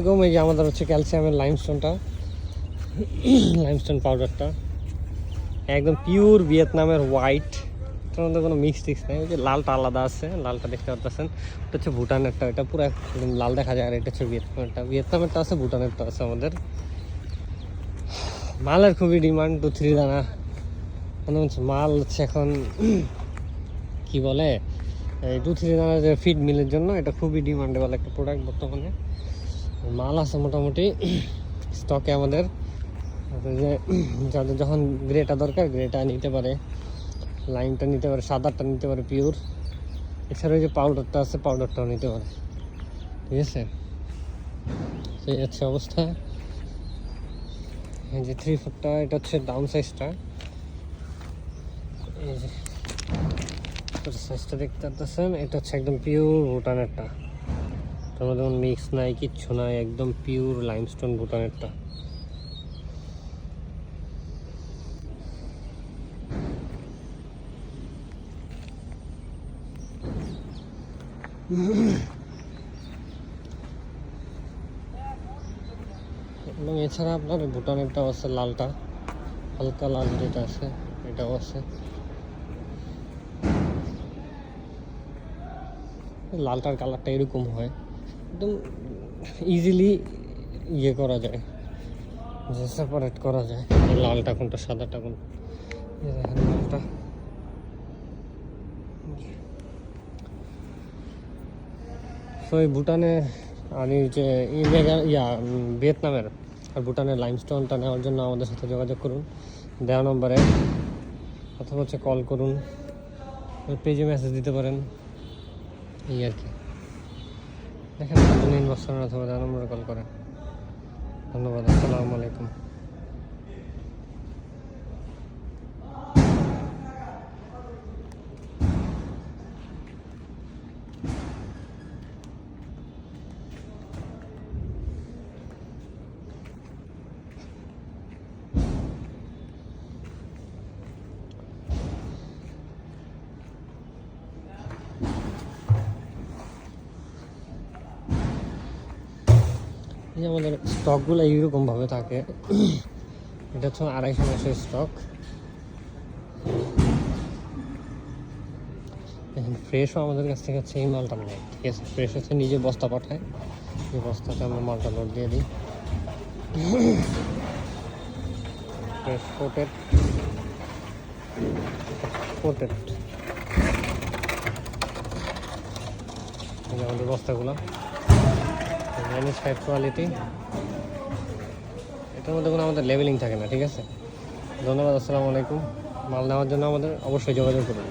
এরকম এই যে আমাদের হচ্ছে ক্যালসিয়ামের লাইমস্টোনটা লাইমস্টোন পাউডারটা একদম পিওর ভিয়েতনামের হোয়াইট এটার মধ্যে কোনো মিক্স টিক্স নেই, ওই যে লালটা আলাদা আছে, লালটা দেখতে পাচ্ছেন ওটা হচ্ছে ভুটানেরটা, এটা পুরো একদম লাল দেখা যায়, আর এটা হচ্ছে ভিয়েতনামেরটা। ভিয়েতনামেরটা আছে, ভুটানেরটা আছে আমাদের। মালের খুবই ডিমান্ড টু থ্রি দানা। মানে হচ্ছে মাল হচ্ছে এখন, কি বলে, এই টু থ্রি দানা যে ফিড মিলের জন্য, এটা খুবই ডিমান্ডেবল একটা প্রোডাক্ট বর্তমানে। মাল আছে মোটামুটি স্টকে আমাদের। যে, যাদের যখন গ্রেটা দরকার গ্রেটা নিতে পারে লাইনটা নিতে পারে, সাদারটা নিতে পারে পিওর এছাড়া ওই যে পাউডারটা আছে পাউডারটাও নিতে পারে। ঠিক আছে? সেই হচ্ছে অবস্থা। এই যে থ্রি ফোরটা এটা হচ্ছে ডাউন সাইজটা এই যে সাইজটা দেখতে পাচ্ছেন এটা হচ্ছে একদম পিওর ভুটানেরটা এটার মধ্যে কোনো মিক্স নাই, কিচ্ছু নাই, একদম পিওর লাইমস্টোন ভুটানেরটা। এবং এছাড়া আপনার ভুটানেরটাও আছে লালটা, হালকা লাল যেটা আছে, এটাও আছে। লালটার কালারটা এরকম হয়। একদম ইজিলি ইয়ে করা যায়, যে সেপারেট করা যায়। লালটা কোনটা, সাদাটা কোন? এই দেখেন লালটা। তো এই ভুটানে আমি যে ইন্ডিয়া ইয়া ভিয়েতনামের, আর ভুটানের লাইমস্টোনটা নেওয়ার জন্য আমাদের সাথে যোগাযোগ করুন। দেওয়া নম্বরে, অথবা হচ্ছে কল করুন। পেজে মেসেজ দিতে পারেন। এই আর কি। দেখেন আপনি ইনবক্স করেন অথবা নম্বরে কল করেন। ধন্যবাদ আসসালামু আলাইকুম। এই যে আমাদের স্টকগুলো এইরকমভাবে থাকে। এটা হচ্ছে আড়াইশো মাসের স্টক ফ্রেশও আমাদের কাছ থেকে হচ্ছে এই মালটা নেয়, ঠিক আছে? ফ্রেশ হচ্ছে নিজে বস্তা পাঠায়। এই বস্তাতে আমরা মালটা লোড দিয়ে দিই। ফ্রেশ আমাদের বস্তাগুলো। মাইনাস ফাইভ কোয়ালিটি এটার মধ্যে কোনো আমাদের লেভেলিং থাকে না, ঠিক আছে? ধন্যবাদ, আসসালামু আলাইকুম। মাল নেওয়ার জন্য আমাদের অবশ্যই যোগাযোগ করুন।